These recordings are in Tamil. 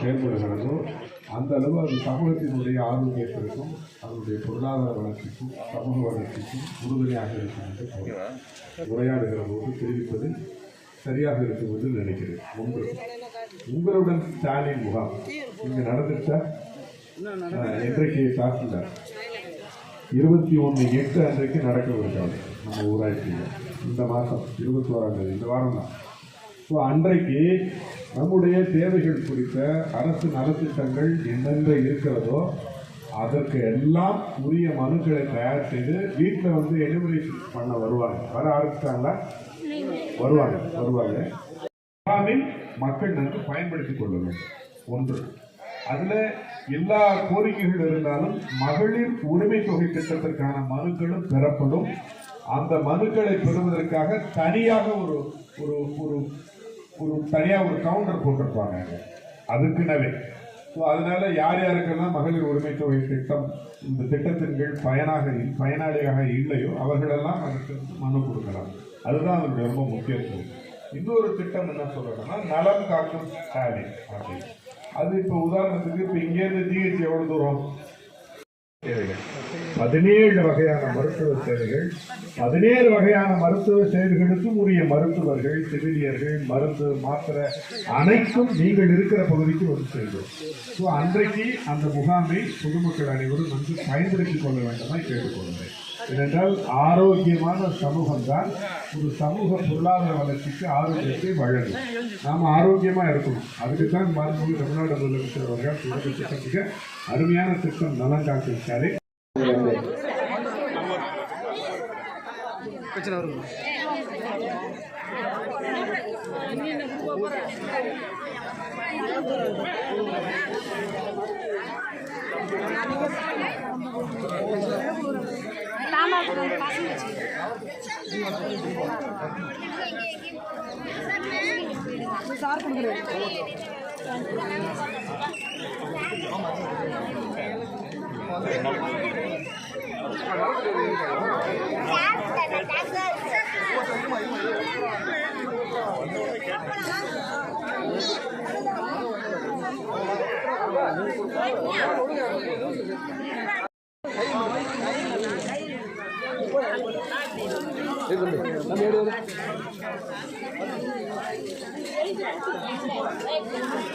செயல்படுகிறதோ அந்த அளவு அது சமூகத்தினுடைய ஆரோக்கியத்திற்கும் அதனுடைய பொருளாதார வளர்ச்சிக்கும் சமூக வளர்ச்சிக்கும் உறுதுணையாக இருக்கும் உரையாடுகிற போது தெரிவிப்பது சரியாக இருக்கும் என்று நினைக்கிறேன். ஒன்று உங்களுடன் ஸ்டாலின் முகாம் இங்கே நடந்துட்டா? இன்றைக்கு தாக்கினார். இருபத்தி ஒன்று எட்டு அன்றைக்கு நடக்கவிருக்காது நம்ம ஊராட்சியில். இந்த மாதம் இருபத்தி ஓராம் தேதி இந்த வாரம் தான். ஸோ அன்றைக்கு நம்முடைய தேவைகள் குறித்த அரசு நலத்திட்டங்கள் என்னென்ன இருக்கிறதோ அதற்கு எல்லாம் உரிய மனுக்களை தயார் செய்து வீட்டில் வந்து எலிமினேஷன் பண்ண வருவாங்க. வர ஆரம்பிச்சிட்டாங்களா? வருவாங்க வருவாங்க. எல்லாமே மக்கள் நன்கு பயன்படுத்திக் கொள்ள வேண்டும். ஒன்று. அதுல எல்லா கோரிக்கைகள் இருந்தாலும் மகளிர் உரிமை தொகை திட்டத்திற்கான மனுக்களும் பெறப்படும். அந்த மனுக்களை பெறுவதற்காக தனியாக ஒரு ஒரு ஒரு ஒரு தனியாக ஒரு கவுண்டர் போட்டிருப்பாங்க அதுக்குனவே ஸோ அதனால யார் யாருக்கெல்லாம் மகளிர் உரிமை தொகை திட்டம் இந்த திட்டத்தின் கீழ் பயனாக பயனாளியாக இல்லையோ அவர்களெல்லாம் அதுக்கு மனு கொடுக்கலாம். அதுதான் அவருக்கு ரொம்ப முக்கியத்துவம். இன்னொரு திட்டம் என்ன சொல்லணும்னா நலம் காக்கும் ஸ்டாலின் அப்படின்னு. அது இப்போ உதாரணத்துக்கு இப்போ இங்கேருந்து ஜிஹெச் எவ்வளவு தூரம்? பதினேழு வகையான மருத்துவ சேவைகள். பதினேழு வகையான மருத்துவ சேவைகளுக்கும் உரிய மருத்துவர்கள் செவிலியர்கள் மருந்து மாத்திரை அனைத்தும் நீங்கள் இருக்கிற பகுதிக்கு வந்து செல்வோம் ஸோ அன்றைக்கு அந்த முகாமை பொதுமக்கள் அனைவரும் வந்து பயன்படுத்திக் கொள்ள வேண்டுமாய் கேட்டுக்கொள்கிறேன். ஏனென்றால் ஆரோக்கியமான சமூகம் தான் ஒரு சமூக பொருளாதார வளர்ச்சிக்கு ஆரோக்கியத்தை வழங்கும். நாம் ஆரோக்கியமாக இருக்கணும். அதுக்கு தான் மாண்புமிகு தமிழ்நாடு முதலமைச்சர் அவர்கள் தொடக்க திட்டம் மிக அருமையான திட்டம் நலன் காக்கும் பிரச்சனை வரும் சார் கொடுக்குறேன் நம்ம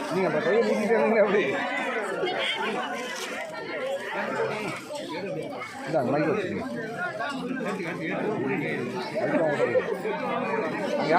நீங்க அப்ப கையை நீட்டிட்டே அப்படி இந்தாங்க மைக் வச்சுக்கோங்க